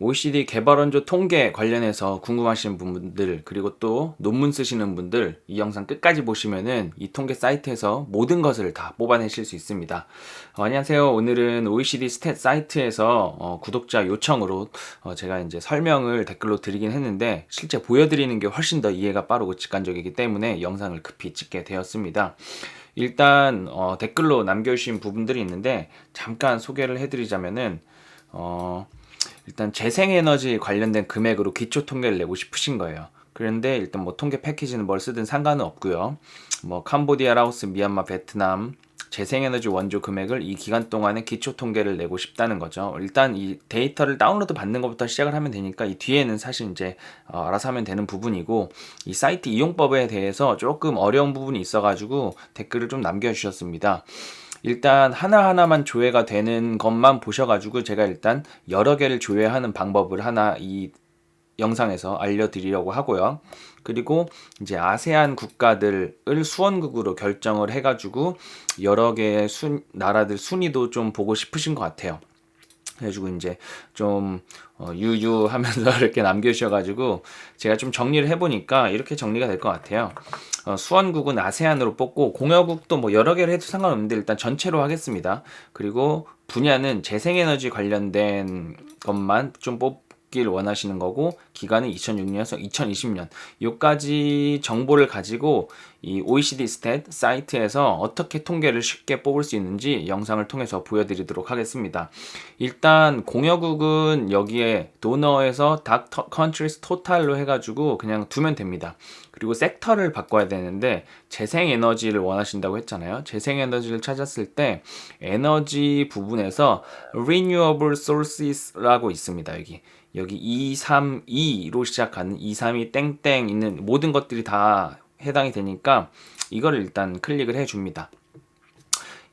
OECD 개발원조 통계 관련해서 궁금하신 분들 그리고 또 논문 쓰시는 분들 이 영상 끝까지 보시면은 이 통계 사이트에서 모든 것을 다 뽑아내실 수 있습니다. 어, 안녕하세요. 오늘은 OECD 스탯 사이트에서 어, 구독자 요청으로 어, 제가 이제 설명을 댓글로 드리긴 했는데 실제 보여드리는 게 훨씬 더 이해가 빠르고 직관적이기 때문에 영상을 급히 찍게 되었습니다. 일단 어, 댓글로 남겨주신 부분들이 있는데 잠깐 소개를 해드리자면은 어, 일단 재생에너지 관련된 금액으로 기초 통계를 내고 싶으신 거예요. 그런데 일단 뭐 통계 패키지는 뭘 쓰든 상관은 없고요. 뭐 캄보디아, 라오스, 미얀마, 베트남 재생에너지 원조 금액을 이 기간 동안에 기초 통계를 내고 싶다는 거죠. 일단 이 데이터를 다운로드 받는 것부터 시작을 하면 되니까 이 뒤에는 사실 이제 어, 알아서 하면 되는 부분이고 이 사이트 이용법에 대해서 조금 어려운 부분이 있어가지고 댓글을 좀 남겨주셨습니다. 일단 하나하나만 조회가 되는 것만 보셔가지고 제가 일단 여러 개를 조회하는 방법을 하나 이 영상에서 알려드리려고 하고요. 그리고 이제 아세안 국가들을 수원국으로 결정을 해가지고 여러 개의 순, 나라들 순위도 좀 보고 싶으신 것 같아요. 그래가지고 이제 좀 어, 유유하면서 이렇게 남겨주셔가지고 제가 좀 정리를 해보니까 이렇게 정리가 될 것 같아요. 어, 수원국은 아세안으로 뽑고 공여국도 뭐 여러 개를 해도 상관없는데 일단 전체로 하겠습니다. 그리고 분야는 재생에너지 관련된 것만 좀 뽑길 원하시는 거고 기간은 2006년에서 2020년 요까지 정보를 가지고 이 OECD 스탯 사이트에서 어떻게 통계를 쉽게 뽑을 수 있는지 영상을 통해서 보여드리도록 하겠습니다. 일단 공여국은 여기에 도너에서 닥 컨트리스 토탈로 해가지고 그냥 두면 됩니다. 그리고 섹터를 바꿔야 되는데 재생에너지를 원하신다고 했잖아요. 재생에너지를 찾았을 때 에너지 부분에서 renewable sources라고 있습니다. 여기 여기 232로 시작하는 232 땡땡 있는 모든 것들이 다 해당이 되니까 이거를 일단 클릭을 해 줍니다.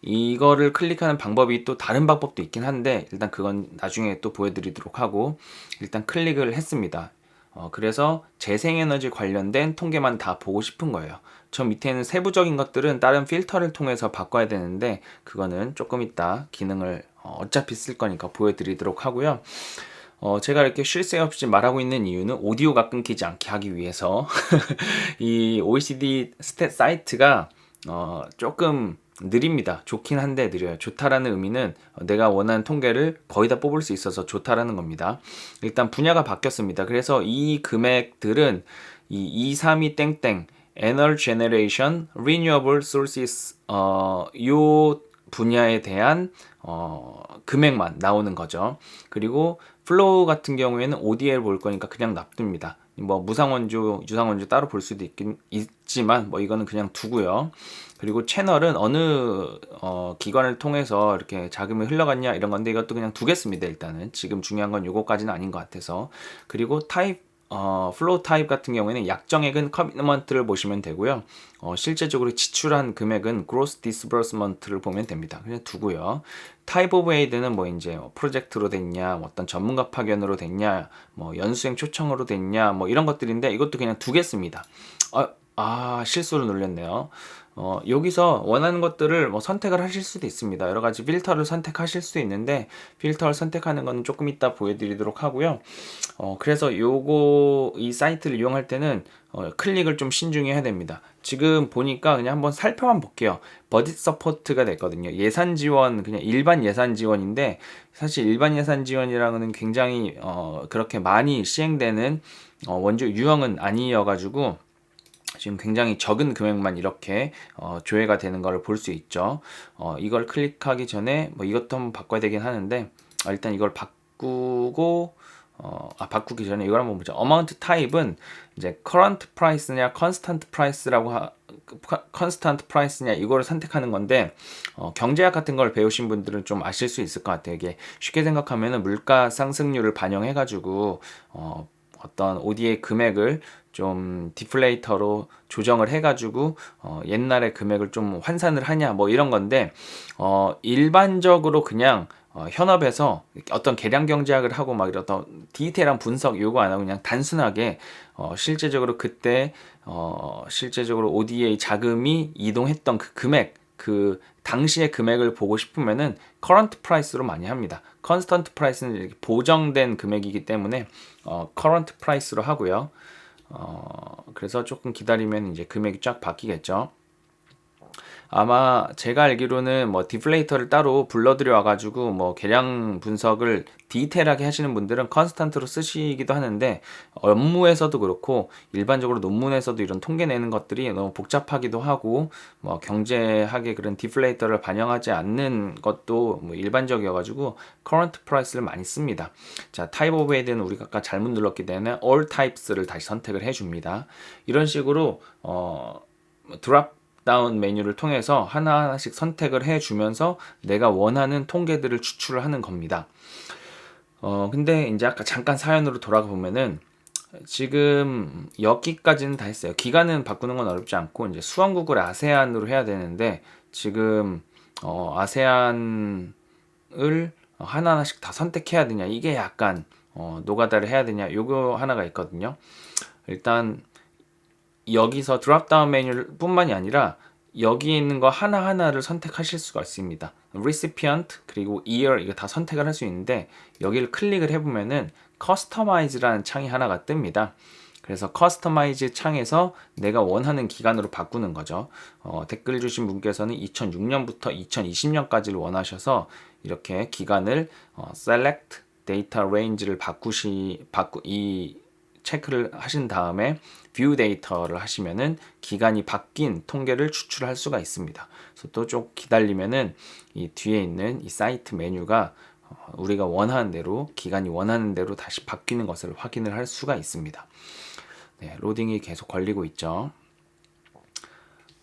이거를 클릭하는 방법이 또 다른 방법도 있긴 한데 일단 그건 나중에 또 보여드리도록 하고 일단 클릭을 했습니다. 어, 그래서 재생에너지 관련된 통계만 다 보고 싶은 거예요. 저 밑에는 세부적인 것들은 다른 필터를 통해서 바꿔야 되는데 그거는 조금 이따 기능을 어, 어차피 쓸 거니까 보여드리도록 하고요. 어, 제가 이렇게 쉴 새 없이 말하고 있는 이유는 오디오가 끊기지 않게 하기 위해서 이 OECD 스탯 사이트가 어, 조금 느립니다. 좋긴 한데 느려요. 좋다라는 의미는 내가 원하는 통계를 거의 다 뽑을 수 있어서 좋다라는 겁니다. 일단 분야가 바뀌었습니다. 그래서 이 금액들은 이 232 땡땡 Energy Generation Renewable Sources 어, 요 분야에 대한 어, 금액만 나오는 거죠. 그리고 플로우 같은 경우에는 ODL 볼 거니까 그냥 납둡니다. 뭐 무상원조, 유상원조 따로 볼 수도 있긴 있지만 뭐 이거는 그냥 두고요. 그리고 채널은 어느 어, 기관을 통해서 이렇게 자금이 흘러갔냐 이런 건데 이것도 그냥 두겠습니다. 일단은 지금 중요한 건 요거까지는 아닌 것 같아서 그리고 타입 어, 플로우 타입 같은 경우에는 약정액은 커미트먼트를 보시면 되고요. 어, 실제적으로 지출한 금액은 gross disbursement를 보면 됩니다. 그냥 두고요. 타입 오브 에이드는 뭐 이제 뭐 프로젝트로 됐냐, 뭐 어떤 전문가 파견으로 됐냐, 뭐 연수행 초청으로 됐냐, 뭐 이런 것들인데 이것도 그냥 두겠습니다. 아, 아 실수를 눌렸네요. 어, 여기서 원하는 것들을 뭐 선택을 하실 수도 있습니다. 여러 가지 필터를 선택하실 수도 있는데 필터를 선택하는 건 조금 이따 보여드리도록 하고요. 어, 그래서 요거 이 사이트를 이용할 때는 어, 클릭을 좀 신중히 해야 됩니다. 지금 보니까 그냥 한번 살펴만 볼게요. 버짓 서포트가 됐거든요. 예산 지원 그냥 일반 예산 지원인데 사실 일반 예산 지원이랑은 굉장히 어, 그렇게 많이 시행되는 어, 원조 유형은 아니어가지고 지금 굉장히 적은 금액만 이렇게 어, 조회가 되는 걸볼수 있죠. 어, 이걸 클릭하기 전에 뭐 이것도 한번 바꿔야 되긴 하는데 어, 일단 이걸 바꾸고 어, 아, 바꾸기 전에 이걸 한번 보자. 어마운트 타입은 이제 current price냐 constant price라고 하, constant price냐 이거를 선택하는 건데 어, 경제학 같은 걸 배우신 분들은 좀 아실 수 있을 것 같아요. 이게 쉽게 생각하면은 물가 상승률을 반영해 가지고 어, 어떤 OD의 금액을 좀 디플레이터로 조정을 해가지고 어, 옛날의 금액을 좀 환산을 하냐 뭐 이런 건데 어, 일반적으로 그냥 어, 현업에서 어떤 계량 경제학을 하고 막 어떤 디테일한 분석 요구 안 하고 그냥 단순하게 어, 실제적으로 그때 어, 실제적으로 ODA 자금이 이동했던 그 금액 그 당시의 금액을 보고 싶으면은 current price로 많이 합니다. price는 이렇게 보정된 금액이기 때문에 어, current price로 하고요. 어, 그래서 조금 기다리면 이제 금액이 쫙 바뀌겠죠. 아마 제가 알기로는 뭐 디플레이터를 따로 불러들여 와가지고 뭐 계량 분석을 디테일하게 하시는 분들은 컨스탄트로 쓰시기도 하는데 업무에서도 그렇고 일반적으로 논문에서도 이런 통계 내는 것들이 너무 복잡하기도 하고 뭐 경제학의 그런 디플레이터를 반영하지 않는 것도 뭐 일반적이어가지고 current price를 많이 씁니다. 자, type of aid는 우리가 아까 잘못 눌렀기 때문에 all types를 다시 선택을 해줍니다. 이런 식으로 어 드랍 다운 메뉴를 통해서 하나하나씩 선택을 해주면서 내가 원하는 통계들을 추출을 하는 겁니다. 어, 근데 이제 아까 잠깐 사연으로 돌아가 보면은 지금 여기까지는 다 했어요. 기간은 바꾸는 건 어렵지 않고 이제 수원국을 아세안으로 해야 되는데 지금 어, 아세안을 하나하나씩 다 선택해야 되냐 이게 약간 어, 노가다를 해야 되냐 요거 하나가 있거든요. 일단 여기서 드랍다운 메뉴 뿐만이 아니라 여기 있는 거 하나하나를 선택하실 수가 있습니다. recipient 그리고 year 이거 다 선택을 할 수 있는데 여기를 클릭을 해보면은 customize라는 창이 하나가 뜹니다. 그래서 customize 창에서 내가 원하는 기간으로 바꾸는 거죠. 어, 댓글 주신 분께서는 2006년부터 2020년까지를 원하셔서 이렇게 기간을 어, select data range를 바꾸시 바꾸 이 체크를 하신 다음에 view 데이터를 하시면은 기간이 바뀐 통계를 추출할 수가 있습니다. 그래서 또좀 기다리면은 이 뒤에 있는 이 사이트 메뉴가 어, 우리가 원하는 대로 기간이 원하는 대로 다시 바뀌는 것을 확인을 할 수가 있습니다. 네, 로딩이 계속 걸리고 있죠.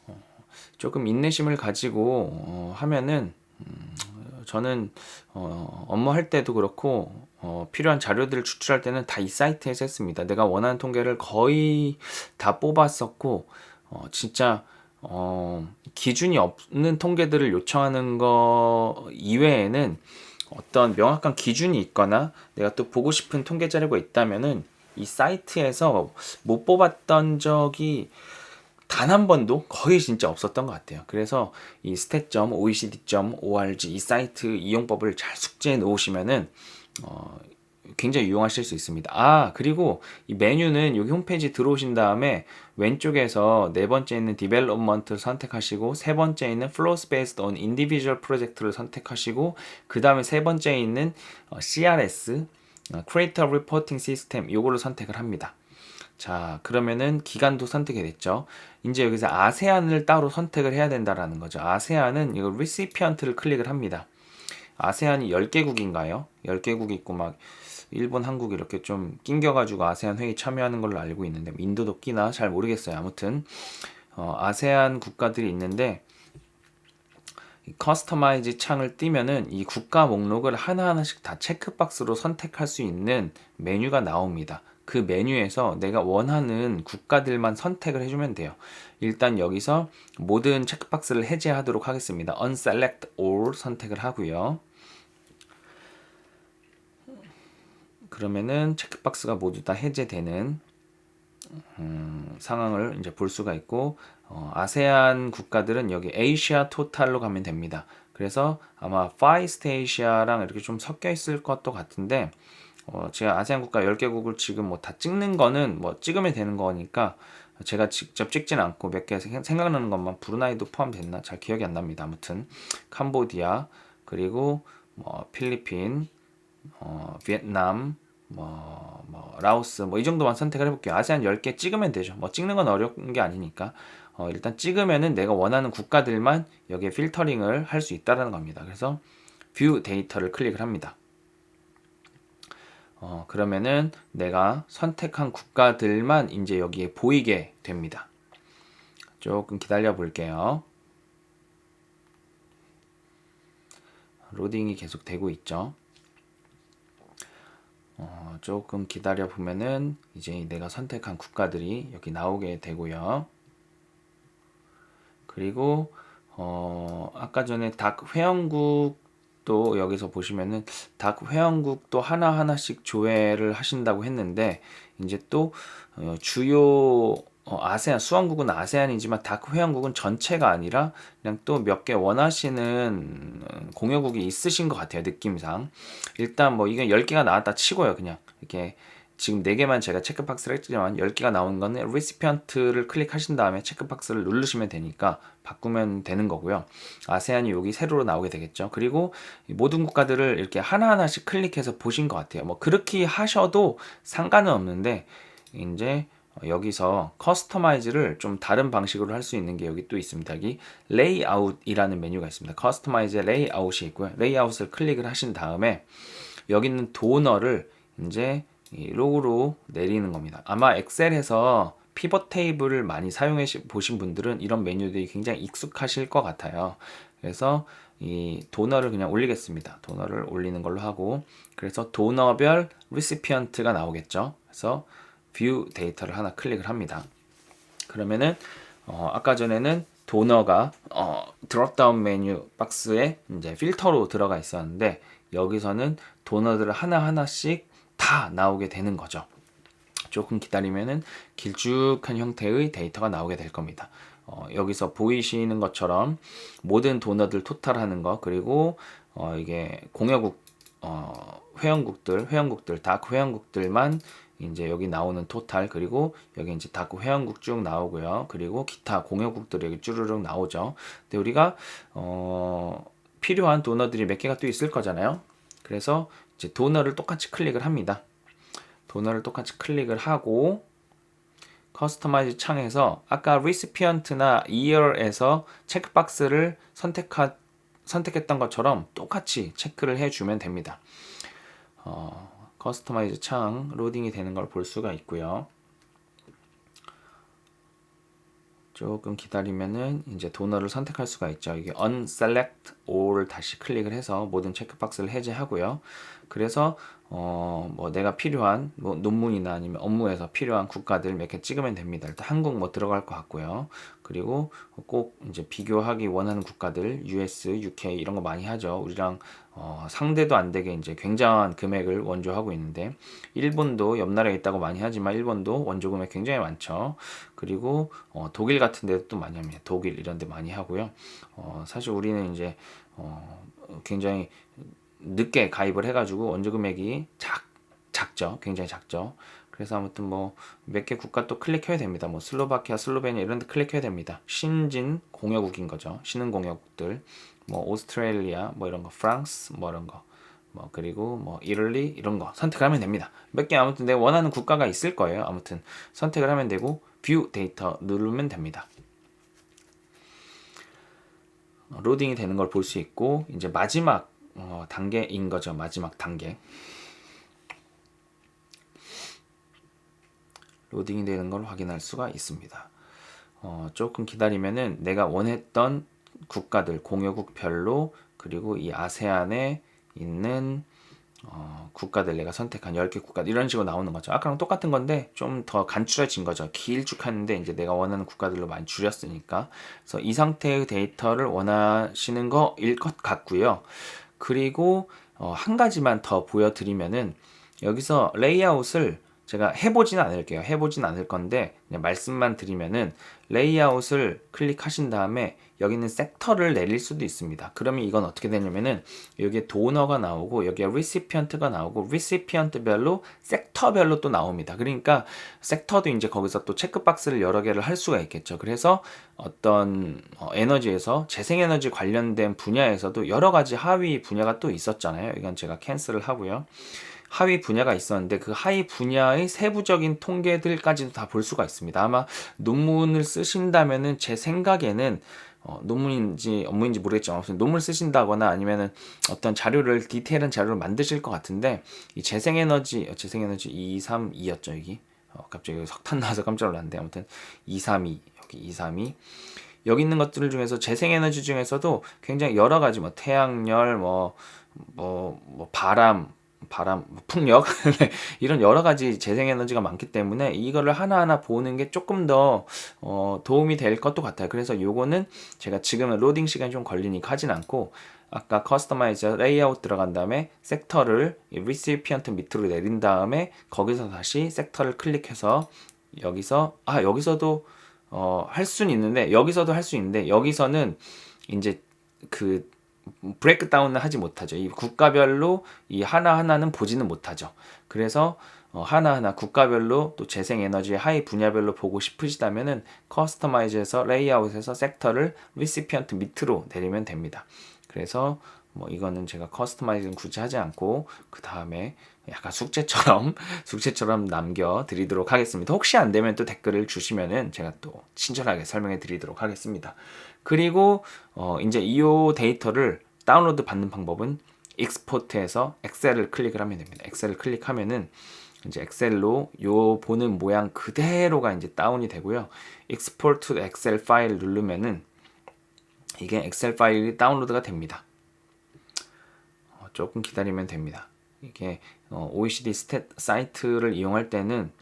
어, 조금 인내심을 가지고 어, 하면은 음, 저는 어, 업무할 때도 그렇고 어, 필요한 자료들을 추출할 때는 다 이 사이트에서 했습니다. 내가 원하는 통계를 거의 다 뽑았었고 어, 진짜 어, 기준이 없는 통계들을 요청하는 거 이외에는 어떤 명확한 기준이 있거나 내가 또 보고 싶은 통계 자료가 있다면은 이 사이트에서 못 뽑았던 적이 단 한 번도 거의 진짜 없었던 것 같아요. 그래서 이 stat.oecd.org 이 사이트 이용법을 잘 숙지해 놓으시면은 어, 굉장히 유용하실 수 있습니다. 아, 그리고 이 메뉴는 여기 홈페이지 들어오신 다음에 왼쪽에서 네 번째 있는 디벨롭먼트를 선택하시고 세 번째 있는 flows based on individual project를 선택하시고 그 다음에 세 번째 있는 어, CRS 어, Creator Reporting System 요거를 선택을 합니다. 자, 그러면은 기간도 선택이 됐죠. 이제 여기서 아세안을 따로 선택을 해야 된다라는 거죠. 아세안은 이거 리시피언트를 클릭을 합니다. 아세안이 10개국인가요? 10개국 있고 막 일본, 한국 이렇게 좀 낑겨가지고 아세안 회의 참여하는 걸로 알고 있는데 인도도 끼나 잘 모르겠어요. 아무튼 어, 아세안 국가들이 있는데 커스터마이즈 창을 띄면은 이 국가 목록을 하나하나씩 다 체크박스로 선택할 수 있는 메뉴가 나옵니다. 그 메뉴에서 내가 원하는 국가들만 선택을 해주면 돼요. 일단 여기서 모든 체크박스를 해제하도록 하겠습니다. unselect all 선택을 하고요. 그러면은 체크박스가 모두 다 해제되는 음, 상황을 이제 볼 수가 있고 어, 아세안 국가들은 여기 에이시아 토탈로 가면 됩니다. 그래서 아마 파이스트 에이시아랑 이렇게 좀 섞여 있을 것도 같은데 어, 제가 아세안 국가 10개국을 지금 뭐 다 찍는 거는 뭐 찍으면 되는 거니까 제가 직접 찍진 않고 몇 개 생각나는 것만 브루나이도 포함됐나 잘 기억이 안 납니다. 아무튼 캄보디아 그리고 뭐 필리핀, 어, 베트남, 뭐, 뭐 라오스 뭐 이 정도만 선택을 해볼게요. 아세안 10개 찍으면 되죠. 뭐 찍는 건 어려운 게 아니니까 어, 일단 찍으면은 내가 원하는 국가들만 여기에 필터링을 할 수 있다라는 겁니다. 그래서 뷰 데이터를 클릭을 합니다. 어, 그러면은 내가 선택한 국가들만 이제 여기에 보이게 됩니다. 조금 기다려 볼게요. 로딩이 계속 되고 있죠. 어, 조금 기다려 보면은 이제 내가 선택한 국가들이 여기 나오게 되고요. 그리고 어, 아까 전에 닭 회원국 또 여기서 보시면은 닭 회원국도 하나 하나씩 조회를 하신다고 했는데 이제 또 어, 주요 어, 아세안 수원국은 아세안이지만 다크 회원국은 전체가 아니라 그냥 또 몇 개 원하시는 공여국이 있으신 것 같아요 느낌상 일단 뭐 이게 10개가 나왔다 치고요 그냥 이렇게 지금 4개만 제가 체크박스를 했지만 10개가 나온 거는 리시피언트를 클릭하신 다음에 체크박스를 누르시면 되니까 바꾸면 되는 거고요. 아세안이 여기 세로로 나오게 되겠죠. 그리고 모든 국가들을 이렇게 하나하나씩 클릭해서 보신 것 같아요. 뭐 그렇게 하셔도 상관은 없는데 이제 여기서 커스터마이즈를 좀 다른 방식으로 할 수 있는 게 여기 또 있습니다. 여기 레이아웃이라는 메뉴가 있습니다. 커스터마이즈 레이아웃이 있고요. 레이아웃을 클릭을 하신 다음에 여기 있는 도너를 이제 이 로그로 내리는 겁니다. 아마 엑셀에서 피벗 테이블을 많이 사용해 보신 분들은 이런 메뉴들이 굉장히 익숙하실 것 같아요. 그래서 이 도너를 그냥 올리겠습니다. 도너를 올리는 걸로 하고 그래서 도너별 리시피언트가 나오겠죠. 그래서 뷰 데이터를 하나 클릭을 합니다. 그러면은 어, 아까 전에는 도너가 어, 드롭다운 메뉴 박스에 이제 필터로 들어가 있었는데 여기서는 도너들을 하나 하나씩 다 나오게 되는 거죠. 조금 기다리면은 길쭉한 형태의 데이터가 나오게 될 겁니다. 어, 여기서 보이시는 것처럼 모든 도너들 토탈하는 거 그리고 어, 이게 공여국 어, 회원국들 회원국들 다크 회원국들만 이제 여기 나오는 토탈 그리고 여기 이제 다크 회원국 쭉 나오고요 그리고 기타 공여국들이 여기 쭈르륵 나오죠 근데 우리가 어, 필요한 도너들이 몇 개가 또 있을 거잖아요 그래서 이제 도너를 똑같이 클릭을 합니다. 도너를 똑같이 클릭을 하고 커스터마이즈 창에서 아까 recipient나 year에서 체크박스를 선택하, 선택했던 것처럼 똑같이 체크를 해주면 됩니다. 어, 커스터마이즈 창 로딩이 되는 걸 볼 수가 있고요. 조금 기다리면은 이제 도너를 선택할 수가 있죠. 이게 unselect all을 다시 클릭을 해서 모든 체크박스를 해제하고요. 그래서 어, 뭐 내가 필요한 뭐 논문이나 아니면 업무에서 필요한 국가들 몇 개 찍으면 됩니다. 일단 한국 뭐 들어갈 것 같고요. 그리고 꼭 이제 비교하기 원하는 국가들 US, UK 이런 거 많이 하죠. 우리랑 어, 상대도 안 되게 이제 굉장한 금액을 원조하고 있는데 일본도 옆 나라에 있다고 많이 하지만 일본도 원조 금액 굉장히 많죠. 그리고 어, 독일 같은 데도 또 많이 합니다. 독일 이런 데 많이 하고요. 어, 사실 우리는 이제 어, 굉장히 늦게 가입을 해가지고 원조 금액이 작, 작죠. 굉장히 작죠. 그래서 아무튼 뭐 몇 개 국가 또 클릭해야 됩니다. 뭐 슬로바키아, 슬로베니아 이런 데 클릭해야 됩니다. 신진 공여국인 거죠. 신흥 공여국들. 뭐 오스트레일리아 뭐 이런 거, 프랑스 뭐 이런 거. 뭐 그리고 뭐 이럴리 이런 거 선택하면 됩니다. 몇 개 아무튼 내가 원하는 국가가 있을 거예요. 아무튼 선택을 하면 되고 뷰 데이터 누르면 됩니다. 로딩이 되는 걸 볼 수 있고 이제 마지막 어, 단계인 거죠. 마지막 단계. 로딩이 되는 걸 확인할 수가 있습니다. 어, 조금 기다리면은 내가 원했던 국가들 공여국별로 그리고 이 아세안에 있는 어, 국가들 내가 선택한 10개 국가 이런 식으로 나오는 거죠. 아까랑 똑같은 건데 좀 더 간추려진 거죠. 길쭉한데 이제 내가 원하는 국가들로 많이 줄였으니까. 그래서 이 상태의 데이터를 원하시는 거일 것 같고요. 그리고 어, 한 가지만 더 보여드리면은 여기서 레이아웃을 제가 해보진 않을게요. 해보진 않을 건데 말씀만 드리면은 레이아웃을 클릭하신 다음에 여기 있는 섹터를 내릴 수도 있습니다. 그러면 이건 어떻게 되냐면은 여기에 도너가 나오고 여기에 리시피언트가 나오고 리시피언트별로 섹터별로 또 나옵니다. 그러니까 섹터도 이제 거기서 또 체크박스를 여러 개를 할 수가 있겠죠. 그래서 어떤 어, 에너지에서 재생에너지 관련된 분야에서도 여러 가지 하위 분야가 또 있었잖아요. 이건 제가 캔슬을 하고요. 하위 분야가 있었는데 그 하위 분야의 세부적인 통계들까지도 다 볼 수가 있습니다. 아마 논문을 쓰신다면은 제 생각에는 어, 논문인지 업무인지 모르겠지만 아무튼 논문을 쓰신다거나 아니면은 어떤 자료를 디테일한 자료를 만드실 것 같은데 이 재생에너지 어, 재생에너지 232였죠 여기 어, 갑자기 석탄 나와서 깜짝 놀랐는데 아무튼 232 여기 232 여기 있는 것들 중에서 재생에너지 중에서도 굉장히 여러 가지 뭐 태양열 뭐 뭐, 뭐 바람 바람, 풍력 네, 이런 여러 가지 재생에너지가 많기 때문에 이거를 하나하나 보는 게 조금 더 어, 도움이 될 것도 같아요. 그래서 요거는 제가 지금은 로딩 시간이 좀 걸리니까 하진 않고 아까 커스터마이즈 레이아웃 들어간 다음에 섹터를 이 리시피언트 밑으로 내린 다음에 거기서 다시 섹터를 클릭해서 여기서 아 여기서도 어, 할 수는 있는데 여기서도 할 수 있는데 여기서는 이제 그 브레이크 다운을 하지 못하죠. 이 국가별로 이 하나하나는 보지는 못하죠. 그래서 어, 하나하나 국가별로 또 재생 에너지 하이 분야별로 보고 싶으시다면은 커스터마이즈에서 레이아웃에서 섹터를 리시피언트 밑으로 내리면 됩니다. 그래서 뭐 이거는 제가 커스터마이즈는 굳이 하지 않고 그 다음에 약간 숙제처럼 숙제처럼 남겨 드리도록 하겠습니다. 혹시 안 되면 또 댓글을 주시면은 제가 또 친절하게 설명해 드리도록 하겠습니다. 그리고 어 이제 이 데이터를 다운로드 받는 방법은 익스포트에서 엑셀을 클릭을 하면 됩니다. 엑셀을 클릭하면은 이제 엑셀로 요 보는 모양 그대로가 이제 다운이 되고요. 익스포트 엑셀 파일 누르면은 이게 엑셀 파일이 다운로드가 됩니다. 어, 조금 기다리면 됩니다. 이게 어, OECD 스탯 사이트를 이용할 때는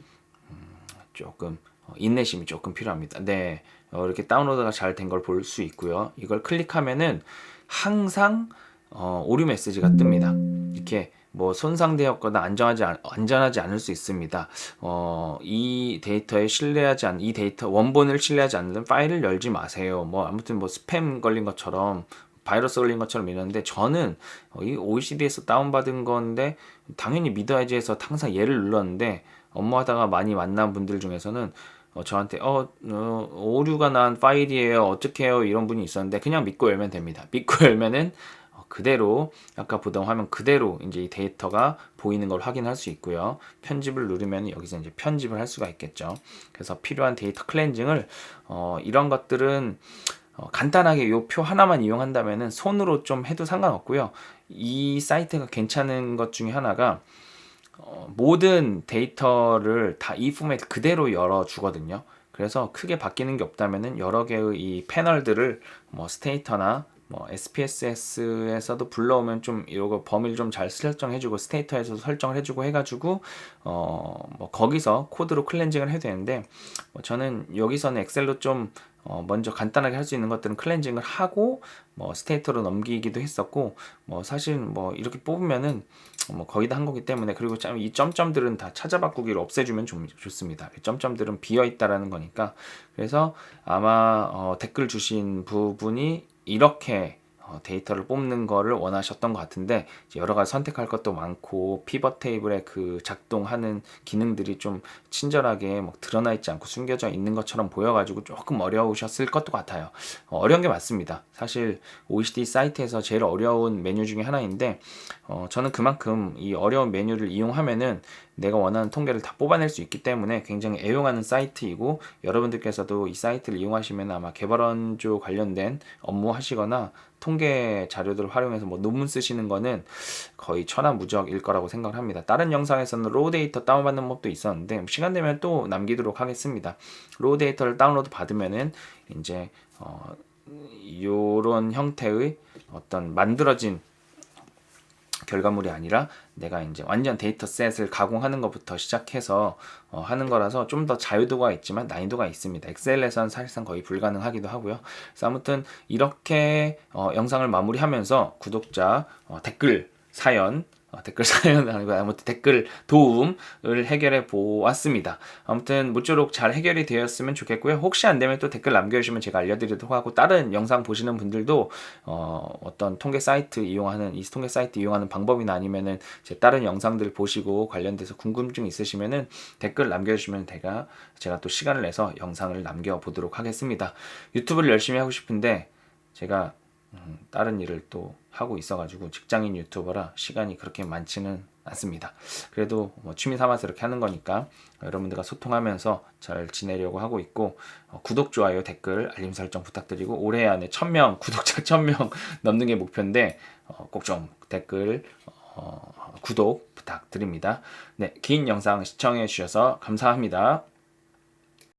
음, 조금 어, 인내심이 조금 필요합니다. 네, 어, 이렇게 다운로드가 잘 된 걸 볼 수 있고요. 이걸 클릭하면은 항상 어, 오류 메시지가 뜹니다. 이렇게 뭐 손상되었거나 안전하지 않, 안전하지 않을 수 있습니다. 어, 이 데이터에 신뢰하지 않, 이 데이터 원본을 신뢰하지 않는 파일을 열지 마세요. 뭐 아무튼 뭐 스팸 걸린 것처럼 바이러스 걸린 것처럼 이러는데 저는 어, 이 OECD에서 다운받은 건데 당연히 믿어야지 해서 항상 얘를 눌렀는데 업무하다가 많이 만난 분들 중에서는 어, 저한테 어, 어, 오류가 난 파일이에요. 어떻게 해요? 이런 분이 있었는데 그냥 믿고 열면 됩니다. 믿고 열면은 어, 그대로 아까 보던 화면 그대로 이제 이 데이터가 보이는 걸 확인할 수 있고요. 편집을 누르면 여기서 이제 편집을 할 수가 있겠죠. 그래서 필요한 데이터 클렌징을 어, 이런 것들은 어, 간단하게 이 표 하나만 이용한다면은 손으로 좀 해도 상관없고요. 이 사이트가 괜찮은 것 중에 하나가 어, 모든 데이터를 다 이 포맷 그대로 열어 주거든요. 그래서 크게 바뀌는 게 없다면은 여러 개의 이 패널들을 뭐 스테이터나 뭐 SPSS에서도 불러오면 좀 이거 범위를 좀 잘 설정해주고 스테이터에서도 설정을 해주고 해가지고 어 뭐 거기서 코드로 클렌징을 해도 되는데 뭐 저는 여기서는 엑셀로 좀 어, 먼저 간단하게 할 수 있는 것들은 클렌징을 하고 뭐 스테이터로 넘기기도 했었고 뭐 사실 뭐 이렇게 뽑으면은 뭐 거의 다 한 거기 때문에 그리고 이 점점들은 다 찾아 바꾸기를 없애주면 좀 좋습니다. 점점들은 비어 있다라는 거니까 그래서 아마 어, 댓글 주신 부분이 이렇게 어, 데이터를 뽑는 거를 원하셨던 것 같은데 여러 가지 선택할 것도 많고 피벗 테이블의 그 작동하는 기능들이 좀 친절하게 뭐 드러나 있지 않고 숨겨져 있는 것처럼 보여가지고 조금 어려우셨을 것도 같아요. 어, 어려운 게 맞습니다. 사실 OECD 사이트에서 제일 어려운 메뉴 중에 하나인데 어, 저는 그만큼 이 어려운 메뉴를 이용하면은 내가 원하는 통계를 다 뽑아낼 수 있기 때문에 굉장히 애용하는 사이트이고 여러분들께서도 이 사이트를 이용하시면 아마 개발원조 관련된 업무 하시거나 통계 자료들을 활용해서 뭐 논문 쓰시는 거는 거의 천하무적일 거라고 생각을 합니다. 다른 영상에서는 로우 데이터 다운받는 법도 있었는데 시간 되면 또 남기도록 하겠습니다. 로우 데이터를 다운로드 받으면은 이제 어 요런 형태의 어떤 만들어진 결과물이 아니라 내가 이제 완전 데이터셋을 가공하는 것부터 시작해서 어, 하는 거라서 좀 더 자유도가 있지만 난이도가 있습니다. 엑셀에서는 사실상 거의 불가능하기도 하고요. 그래서 아무튼 이렇게 어, 영상을 마무리하면서 구독자 어, 댓글 사연 어, 댓글 사연 아니고 아무튼 댓글 도움을 해결해 보았습니다. 아무튼 모쪼록 잘 해결이 되었으면 좋겠고요. 혹시 안 되면 또 댓글 남겨주시면 제가 알려드리도록 하고 다른 영상 보시는 분들도 어, 어떤 통계 사이트 이용하는 이 통계 사이트 이용하는 방법이나 아니면은 제 다른 영상들 보시고 관련돼서 궁금증 있으시면은 댓글 남겨주시면 제가 제가 또 시간을 내서 영상을 남겨보도록 하겠습니다. 유튜브를 열심히 하고 싶은데 제가 음, 다른 일을 또 하고 있어가지고 직장인 유튜버라 시간이 그렇게 많지는 않습니다. 그래도 뭐 취미 삼아서 이렇게 하는 거니까 여러분들과 소통하면서 잘 지내려고 하고 있고 어, 구독, 좋아요, 댓글, 알림 설정 부탁드리고 올해 안에 1000명, 구독자 1000명 넘는 게 목표인데 어, 꼭좀 댓글, 어, 구독 부탁드립니다. 네, 긴 영상 시청해 주셔서 감사합니다.